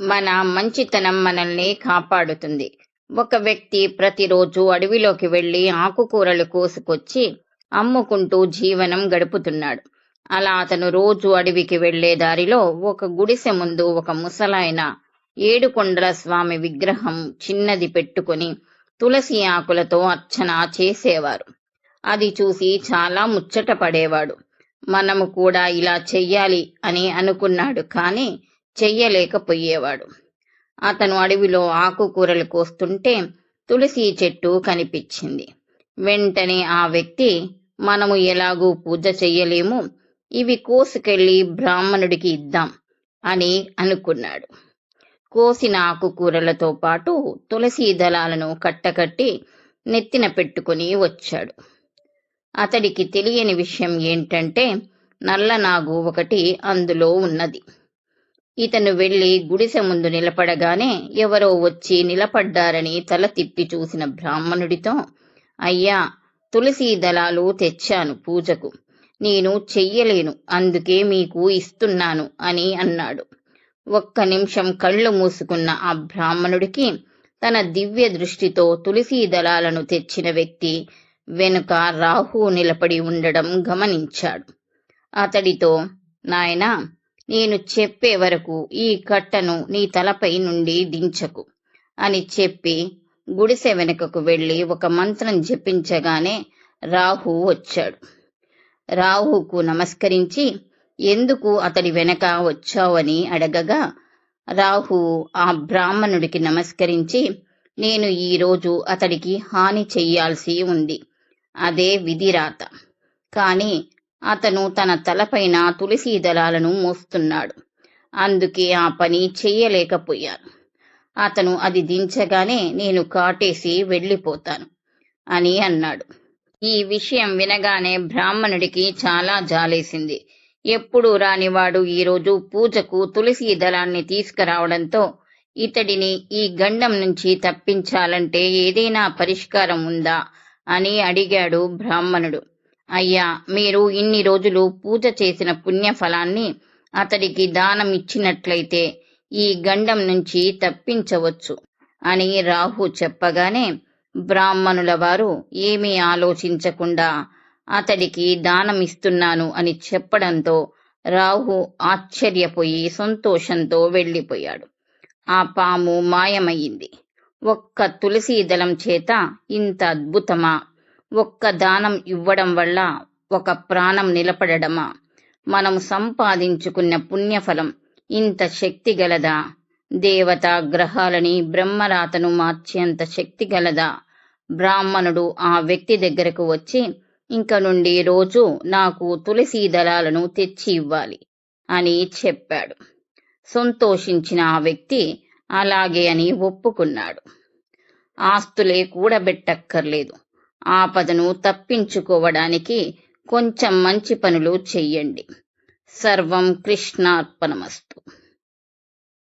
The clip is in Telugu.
మన మంచితనం మనల్ని కాపాడుతుంది. ఒక వ్యక్తి ప్రతిరోజు అడవిలోకి వెళ్ళి ఆకుకూరలు కోసుకొచ్చి అమ్ముకుంటూ జీవనం గడుపుతున్నాడు. అలా అతను రోజు అడవికి వెళ్ళే దారిలో ఒక గుడిసె ముందు ఒక ముసలాయన ఏడుకొండల స్వామి విగ్రహం చిన్నది పెట్టుకొని తులసి ఆకులతో అర్చన చేసేవారు. అది చూసి చాలా ముచ్చట పడేవాడు. మనము కూడా ఇలా చెయ్యాలి అని అనుకున్నాడు కానీ చెయ్యలేకపోయేవాడు. అతను అడవిలో ఆకుకూరలు కోస్తుంటే తులసి చెట్టు కనిపించింది. వెంటనే ఆ వ్యక్తి మనము ఎలాగూ పూజ చెయ్యలేము ఇవి కోసుకెళ్ళి బ్రాహ్మణుడికి ఇద్దాం అని అనుకున్నాడు. కోసిన ఆకుకూరలతో పాటు తులసి దళాలను కట్టకట్టి నెత్తిన పెట్టుకుని వచ్చాడు. అతడికి తెలియని విషయం ఏంటంటే నల్లనాగు ఒకటి అందులో ఉన్నది. ఇతను వెళ్ళి గుడిసె ముందు నిలబడగానే ఎవరో వచ్చి నిలబడ్డారని తల తిప్పి చూసిన బ్రాహ్మణుడితో అయ్యా తులసి దళాలు తెచ్చాను పూజకు. నేను చెయ్యలేను అందుకే మీకు ఇస్తున్నాను అని అన్నాడు. ఒక్క నిమిషం కళ్ళు మూసుకున్న ఆ బ్రాహ్మణుడికి తన దివ్య దృష్టితో తులసి దళాలను తెచ్చిన వ్యక్తి వెనుక రాహు నిలబడి ఉండడం గమనించాడు. అతడితో నాయనా నేను చెప్పే వరకు ఈ కట్టను నీ తలపై నుండి దించకు అని చెప్పి గుడిసె వెనుకకు వెళ్ళి ఒక మంత్రం జపించగానే రాహు వచ్చాడు. రాహుకు నమస్కరించి ఎందుకు అతడి వెనక వచ్చావని అడగగా రాహు ఆ బ్రాహ్మణుడికి నమస్కరించి నేను ఈరోజు అతడికి హాని చెయ్యాల్సి ఉంది. అదే విధిరాత. కానీ అతను తన తలపైన తులసి దళాలను మోస్తున్నాడు. అందుకే ఆ పని చెయ్యలేకపోయాను అతను అది దించగానే నేను కాటేసి వెళ్ళిపోతాను అని అన్నాడు. ఈ విషయం వినగానే బ్రాహ్మణుడికి చాలా జాలేసింది. ఎప్పుడు రానివాడు ఈరోజు పూజకు తులసి దళాన్ని తీసుకురావడంతో ఇతడిని ఈ గండం నుంచి తప్పించాలంటే ఏదైనా పరిష్కారం ఉందా అని అడిగాడు బ్రాహ్మణుడు. అయ్యా మీరు ఇన్ని రోజులు పూజ చేసిన పుణ్యఫలాన్ని అతడికి దానం ఇచ్చినట్లయితే ఈ గండం నుంచి తప్పించవచ్చు అని రాహు చెప్పగానే బ్రాహ్మణుల వారు ఏమీ ఆలోచించకుండా అతడికి దానం ఇస్తున్నాను అని చెప్పడంతో రాహు ఆశ్చర్యపోయి సంతోషంతో వెళ్ళిపోయాడు. ఆ పాము మాయమయ్యింది. ఒక్క తులసి దళం చేత ఇంత అద్భుతమా ఒక్క దానం ఇవ్వడం వల్ల ఒక ప్రాణం నిలబడడమా? మనం సంపాదించుకున్న పుణ్యఫలం ఇంత శక్తి గలదా? దేవత గ్రహాలని బ్రహ్మరాతను మార్చేంత శక్తి గలదా? బ్రాహ్మణుడు ఆ వ్యక్తి దగ్గరకు వచ్చి ఇంక నుండి రోజు నాకు తులసి దళాలను తెచ్చి ఇవ్వాలి అని చెప్పాడు. సంతోషించిన ఆ వ్యక్తి అలాగే అని ఒప్పుకున్నాడు. ఆస్తులే కూడబెట్టక్కర్లేదు. ఆపదను తప్పించుకోవడానికి కొంచెం మంచి పనులు చెయ్యండి. సర్వం కృష్ణార్పణమస్తు.